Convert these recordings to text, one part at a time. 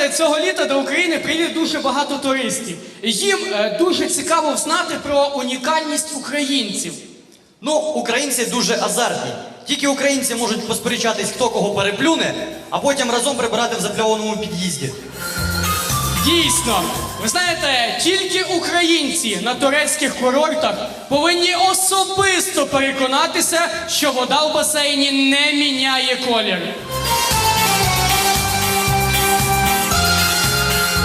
знаєте, цього літа до України приїде дуже багато туристів. Їм е, дуже цікаво знати про унікальність українців. Ну, українці дуже азартні. Тільки українці можуть посперечатись, хто кого переплюне, а потім разом прибирати в запльованому під'їзді. Дійсно, ви знаєте, тільки українці на турецьких курортах повинні особисто переконатися, що вода в басейні не міняє колір.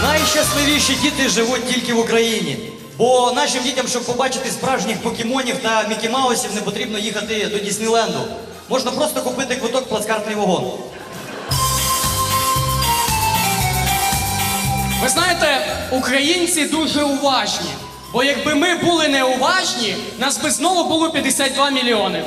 Найщасливіші діти живуть тільки в Україні. Бо нашим дітям, щоб побачити справжніх покемонів та Мікі Маусів, не потрібно їхати до Діснейленду. Можна просто купити квиток плацкартний вагон. Ви знаєте, українці дуже уважні. Бо якби ми були неуважні, нас би знову було 52 мільйони.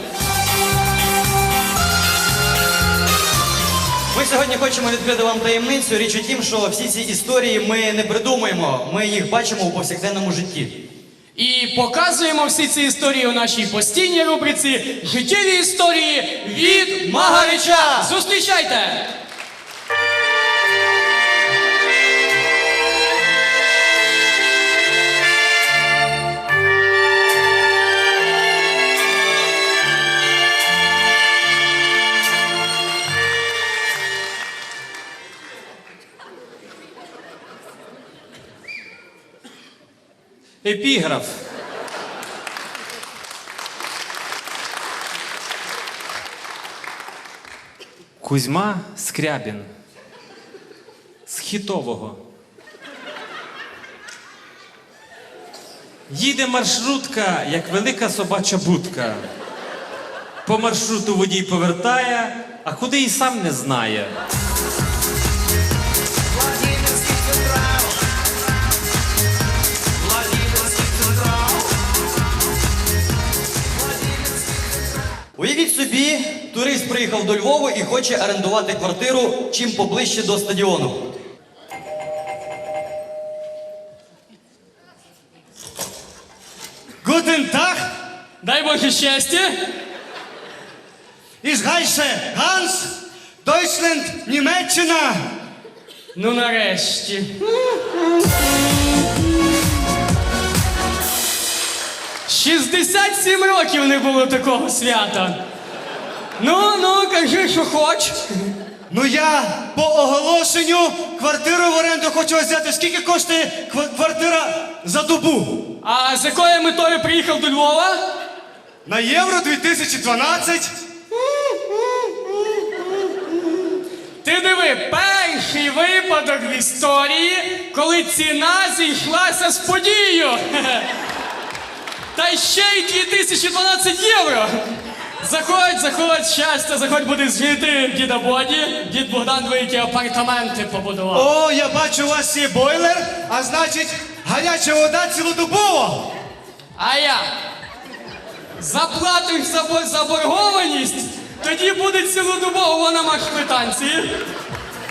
Ми сьогодні хочемо відкрити вам таємницю. Річ у тім, що всі ці історії ми не придумуємо, ми їх бачимо у повсякденному житті. І показуємо всі ці історії у нашій постійній рубриці Життєві історії від Магарича. Зустрічайте! Епіграф. Кузьма Скрябін. З хітового. Їде маршрутка, як велика собача будка. По маршруту водій повертає, а куди і сам не знає. Уявіть собі, турист приїхав до Львова і хоче орендувати квартиру чим поближче до стадіону. Guten Tag, Дай Боже щастя! ich heiße Hans, Deutschland, Німеччина. Ну нарешті. Шістдесят сім років не було такого свята. Ну, ну, кажи, що хоч. Ну я по оголошенню квартиру в оренду хочу взяти. Скільки коштує ква- квартира за добу? А з якою метою приїхав до Львова? На євро 2012. Ти диви, перший випадок в історії, коли ціна зійшлася з подією. Та ще й 2012 євро. Заходь, заходь, щастя, заходь буде звідти діда Боді. Дід Богдан великі апартаменти побудував. О, я бачу, у вас є бойлер, а значить гаряча вода цілодобово. А я заплатиш за бо- заборгованість, тоді буде цілодобово вона маш квитанції.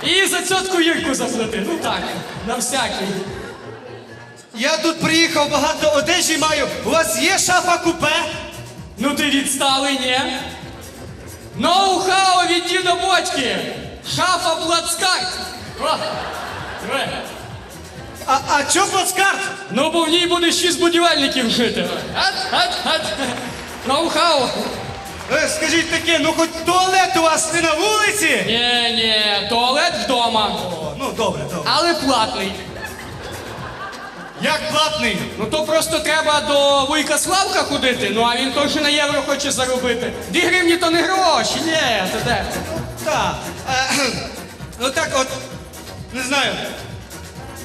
І за цьотку Ірку заплати. Ну так, на всякий. Я тут приїхав, багато одежі маю. У вас є шафа купе? Ну ти відсталий, ні? Ноу-хау від діда Бодьки! Шафа плацкарт! О, диви. А, а чо плацкарт? Ну, бо в ній буде шість будівельників жити. Ат, ат, ат. Ноу-хау. Е, скажіть таке, ну хоч туалет у вас не на вулиці? Ні, ні, туалет вдома, О, ну добре, добре. але платний. Як платний? Ну то просто треба до Вуйка Славка ходити, ну а він теж на євро хоче заробити. Дві гривні то не гроші, ні, то де? Так. Е, ну так от, не знаю.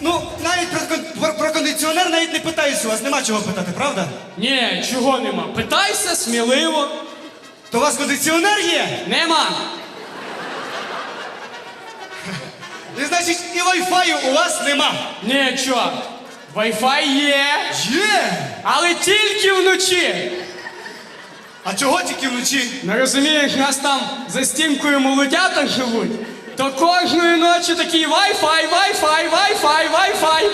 Ну, навіть про, кон- про, кондиціонер навіть не питаюся у вас, нема чого питати, правда? Ні, чого нема. Питайся сміливо. То у вас кондиціонер є? Нема. І значить і вайфаю у вас нема. Ні, чо? Wi-Fi є, Є! але тільки вночі. А чого тільки вночі? Не розумієш, нас там за стінкою молодята живуть. То кожної ночі такий Wi-Fi, Wi-Fi, Wi-Fi, Wi-Fi.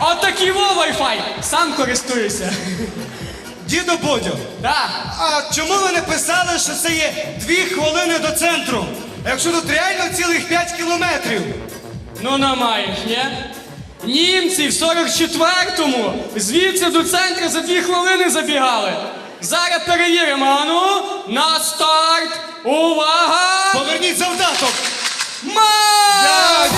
Отакий во Wi-Fi. Сам користуюся. Дідо Бодю, Да. а чому ви не писали, що це є дві хвилини до центру? А якщо тут реально цілих п'ять кілометрів? Ну намаєш, ні? Німці в 44-му звідси до центру за дві хвилини забігали. Зараз перевіримо, ану, на старт, увага! Поверніть завдаток! Марш!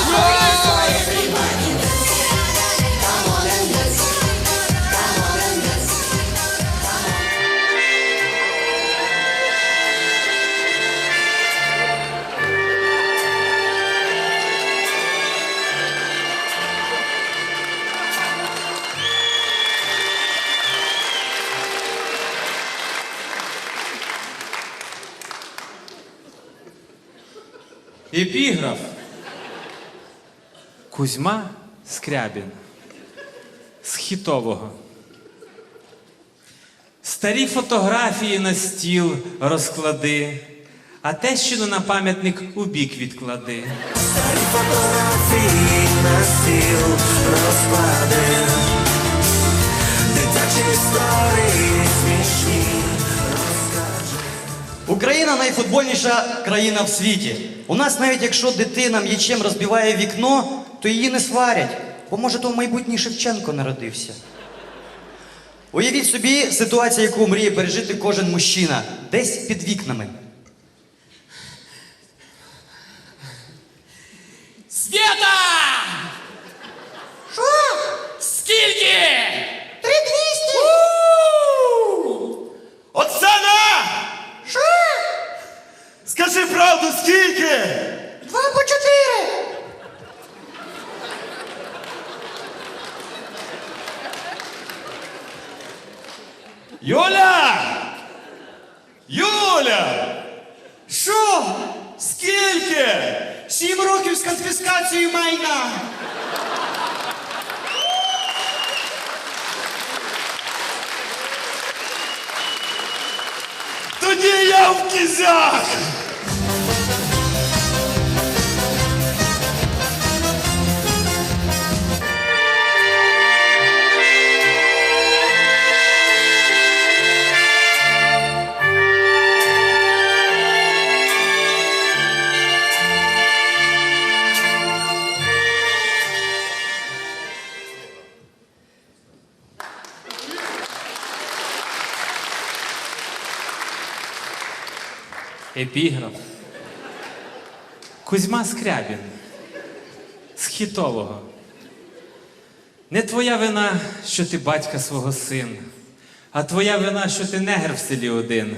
Епіграф. Кузьма Скрябін. З хітового. Старі фотографії на стіл розклади, а те, що на пам'ятник у бік відклади. фотографії на стіл розклади, найфутбольніша країна в світі. У нас навіть якщо дитина м'ячем розбиває вікно, то її не сварять. Бо може то майбутній Шевченко народився. Уявіть собі ситуацію, яку мріє пережити кожен мужчина десь під вікнами. Света! Що? Скільки? Скажи правду, скільки? Два по чотири! Юля! Юля! Що? Скільки? Сім років з конфіскацією майна! Тоді я в кізях! Епіграф. Кузьма Скрябін. З хітового. Не твоя вина, що ти батька свого син, а твоя вина, що ти негр в селі один.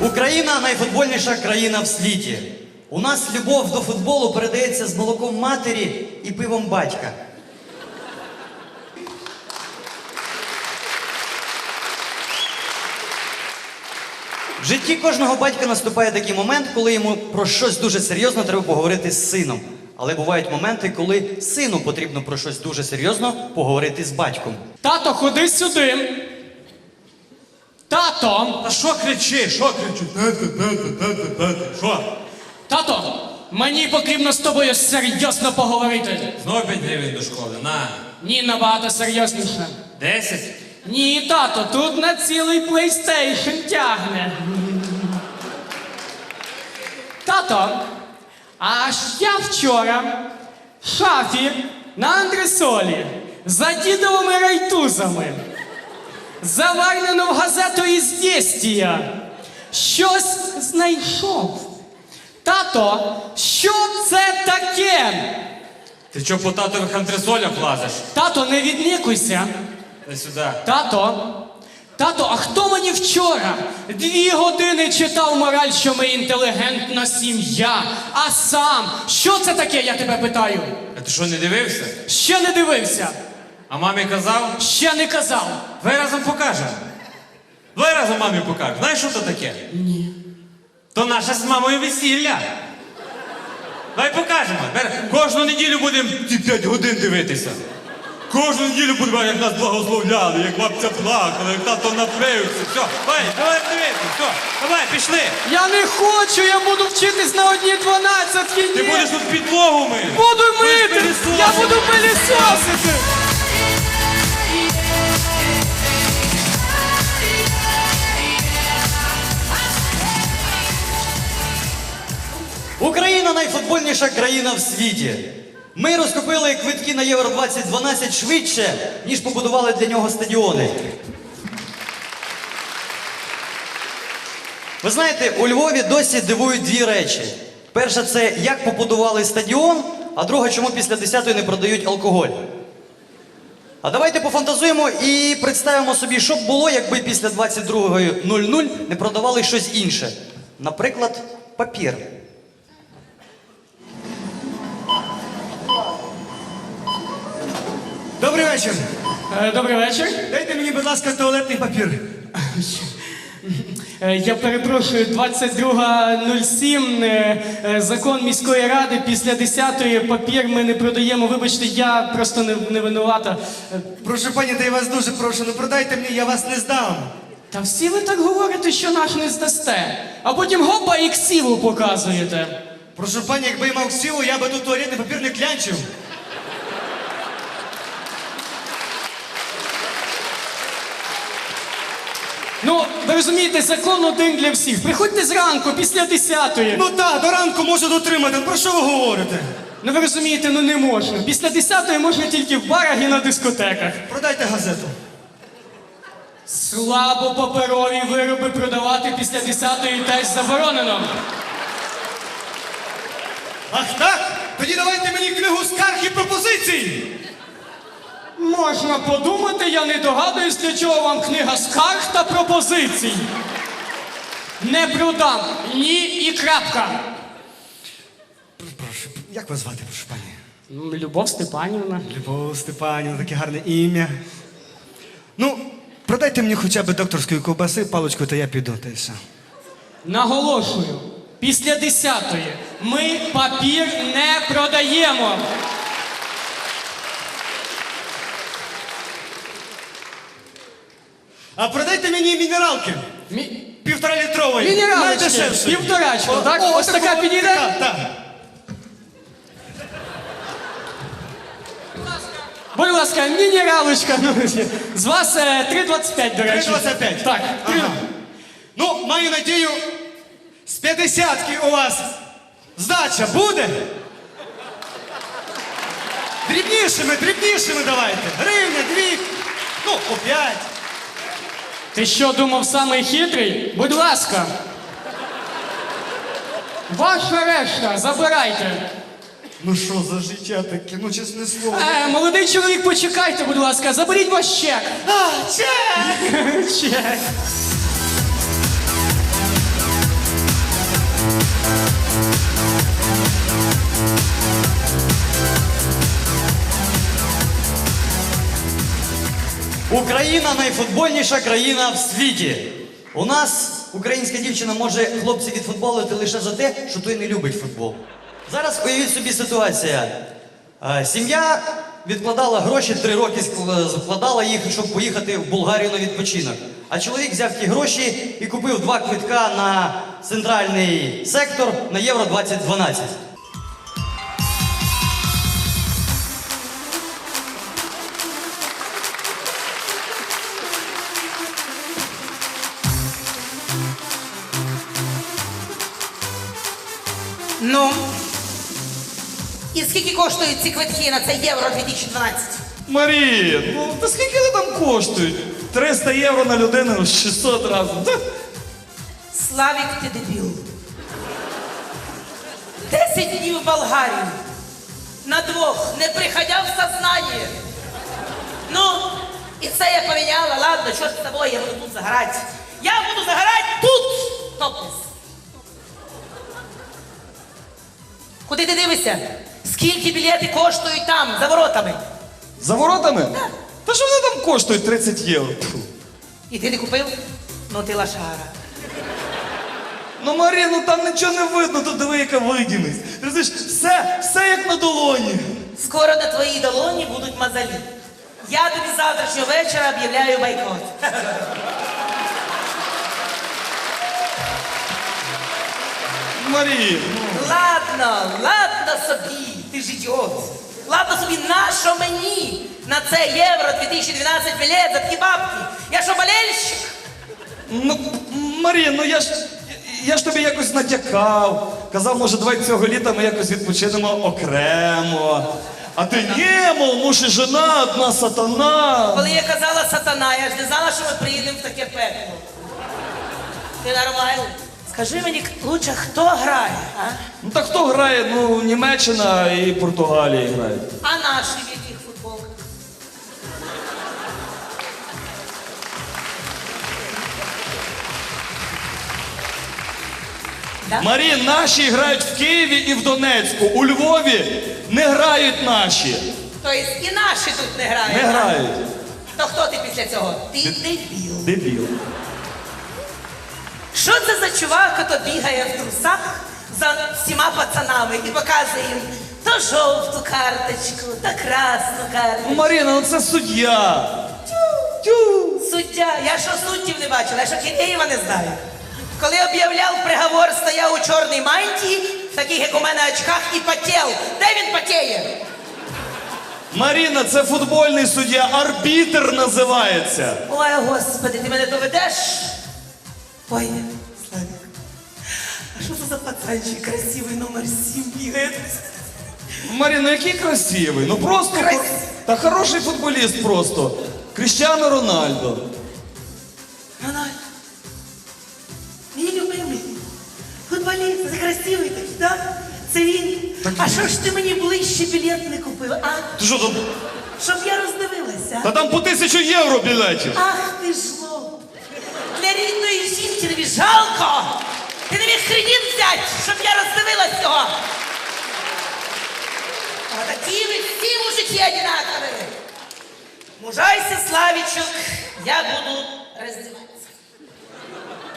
Україна найфутбольніша країна в світі. У нас любов до футболу передається з молоком матері і пивом батька. В житті кожного батька наступає такий момент, коли йому про щось дуже серйозно треба поговорити з сином. Але бувають моменти, коли сину потрібно про щось дуже серйозно поговорити з батьком. Тато, ходи сюди. Тато, Та що кричиш? Що кричиш? Що? Тато, мені потрібно з тобою серйозно поговорити. Знову 5 гривень до школи. На. Ні, набагато серйозніше. 10? Ні, тато, тут на цілий PlayStation тягне. Тато, аж я вчора в шафі на антресолі за дідовими райтузами завернено в газету «Ізвєстія» щось знайшов. Тато, що це таке? Ти чого по татових антресолях лазиш? Тато, не відникуйся. Дай сюди. Тато, тато, а хто мені вчора дві години читав мораль, що ми інтелігентна сім'я, а сам що це таке, я тебе питаю? А ти що не дивився? Ще не дивився, А мамі казав? ще не казав. Давай разом покажемо. Давай разом мамі покажемо. Знаєш, що це таке? Ні. То наше з мамою весілля. Давай покажемо. Кожну неділю будемо ті 5 годин дивитися. Кожну неділю будемо, як нас благословляли, як бабця плакала, як тато напився. Все, давай, давай дивитися, все, давай, пішли. Я не хочу, я буду вчитись на одній дванадцятки. Ти будеш тут підлогу мити. Буду Будеш мити! пилісосити. Я буду пилісосити! Найфутбольніша країна в світі. Ми розкупили квитки на Євро 2012 швидше, ніж побудували для нього стадіони. Ви знаєте, у Львові досі дивують дві речі. Перша це як побудували стадіон, а друга, чому після 10-ї не продають алкоголь. А давайте пофантазуємо і представимо собі, що б було, якби після 22.00 не продавали щось інше. Наприклад, папір. Вечір. Е, Добрий вечір. Дайте мені, будь ласка, туалетний папір. Е, Я перепрошую, 22.07, е, е, закон міської ради, після 10-ї папір ми не продаємо. Вибачте, я просто не, не винувата. Е, Прошу пані, та я вас дуже прошу, ну продайте мені, я вас не здам. Та всі ви так говорите, що наш не здасте. А потім гопа і ксіву показуєте. Прошу пані, якби я мав силу, я би тут туалетний папір не клянчив. Ну, ви розумієте, закон один для всіх. Приходьте зранку, після 10-ї. Ну так, до ранку можу дотримати. Про що ви говорите? Ну ви розумієте, ну не можна. Після 10-ї можна тільки в барах і на дискотеках. Продайте газету. Слабопаперові вироби продавати після 10-ї теж заборонено. Ах так? Тоді давайте мені книгу скарг і пропозицій. Можна подумати, я не догадуюсь, для чого вам книга скарг та пропозицій. Не продам. Ні і крапка. Прошу, як вас звати, прошу пані? Любов Степанівна. Любов Степанівна, таке гарне ім'я. Ну, продайте мені хоча б докторської ковбаси, паличку, та я піду, та й все. Наголошую, після 10-ї ми папір не продаємо. А продайте мені мінералки. Мі- Півтора літрової. Мінералочки, Найдешевшої. півторачку, О, так? о, Ось така такого, підійде? така, Так. Будь ласка, мінералочка. Ну, з вас е, 3,25, до речі. 3,25? Так, три- Ага. Ну, маю надію, з п'ятдесятки у вас здача буде? Дрібнішими, дрібнішими давайте. Гривня, дві, ну, по п'ять. Ти що думав самий хитрий? Будь ласка. Ваша решта, забирайте. Ну що за життя таке? Ну, чесне слово. Е, молодий чоловік, почекайте, будь ласка, заберіть ваш чек. А, чек! Чек. Україна найфутбольніша країна в світі. У нас українська дівчина може хлопців відфутболити лише за те, що той не любить футбол. Зараз уявіть собі ситуація. Е, Сім'я відкладала гроші, три роки ск- їх, щоб поїхати в Болгарію на відпочинок. А чоловік взяв ті гроші і купив два квитка на центральний сектор на Євро 2012. Скільки коштують ці квитки на це Євро 2012? Марія, ну та скільки вони там коштують? 300 євро на людину 600 разів. Та, Славік, ти дебіл. Десять днів в Болгарію. На двох, не приходя в сознание. Ну, і це я поміняла, ладно, що ж з тобою, я буду тут загорати. Я буду загорати тут! Топлес. Куди ти дивишся? Скільки білети коштують там, за воротами? За воротами? Та що вони там коштують 30 євро? І ти не купив? Ну ти лашара. Ну Марія, ну там нічого не видно, тут диви, яка видимість. Ти знаєш, все, все як на долоні. Скоро на твоїй долоні будуть мозолі. Я тобі завтрашнього вечора об'являю бойкот. Марія, ну, Ладно, ладно собі, ти ж. Ладно собі, нащо мені на це євро 2012 білет за такі бабки? Я що, болельщик? ну Марія, ну я ж я ж тобі якось натякав. Казав, може, давай цього літа ми якось відпочинемо окремо. А ти ні, мов, муж і жена, одна сатана. Коли я казала сатана, я ж не знала, що ми приїдемо в таке пекло. Ти нормально? Скажи мені лучше, хто грає, а? Ну так хто грає? Ну, Німеччина і Португалія грають. А наші в яких футболках? Да? Марі, наші грають в Києві і в Донецьку. У Львові не грають наші. Тобто і наші тут не грають. Не грають. То хто ти після цього? Ти дебіл. Дебіл. Що це за чувак, хто бігає в трусах за всіма пацанами і показує їм то жовту карточку, то красну Ну, карточку. Маріна, ну це суддя. Тю. Суддя, я що суддів не бачила, я що Києва не знаю. Коли об'являв приговор, стояв у чорній мантії, в таких, як у мене очках, і потів. Де він потіє? Маріна, це футбольний суддя, арбітр називається. Ой, господи, ти мене доведеш? Ой, це красивий номер 7 бігає? Маріна, ну який красивий. Ну просто Крас- хор- та хороший футболіст просто. Кріштіано Рональдо. Рональд. Мій любимий. Футболіст, це красивий такий, так? Це він. А що ж ти мені ближче білет не купив, а? Ти що тут? Щоб я роздивилася. Та там по тисячу євро білетів. Ах ти ж лоб. Для рідної жінки тобі жалко. Ти не міг кредит взяти, щоб я роздивилась цього. А такі ви всі мужики одинакові. Мужайся, Славічок, я буду роздіватися.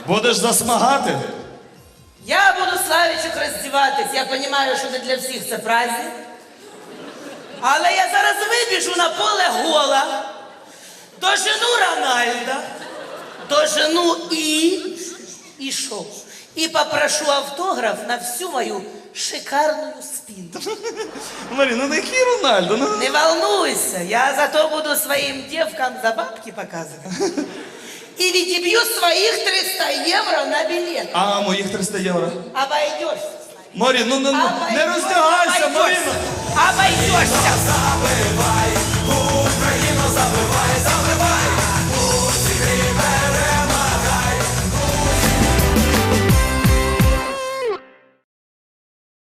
Будеш засмагати? Я буду, Славічок, роздіватись. Я розумію, що не для всіх це праздник. Але я зараз вибіжу на поле гола, дожену Рональда, дожену і. І що? І попрошу автограф на всю мою шикарну спину. Маріна, ну який Рональдо? Ну, Не волнуйся, я зато буду своим девкам за бабки показывать. И відіб'ю своїх 300 євро на білет. А, моїх 300 євро. Обойдешься. Марі, ну, ну, ну не роздягайся, Маріна. Обойдешься.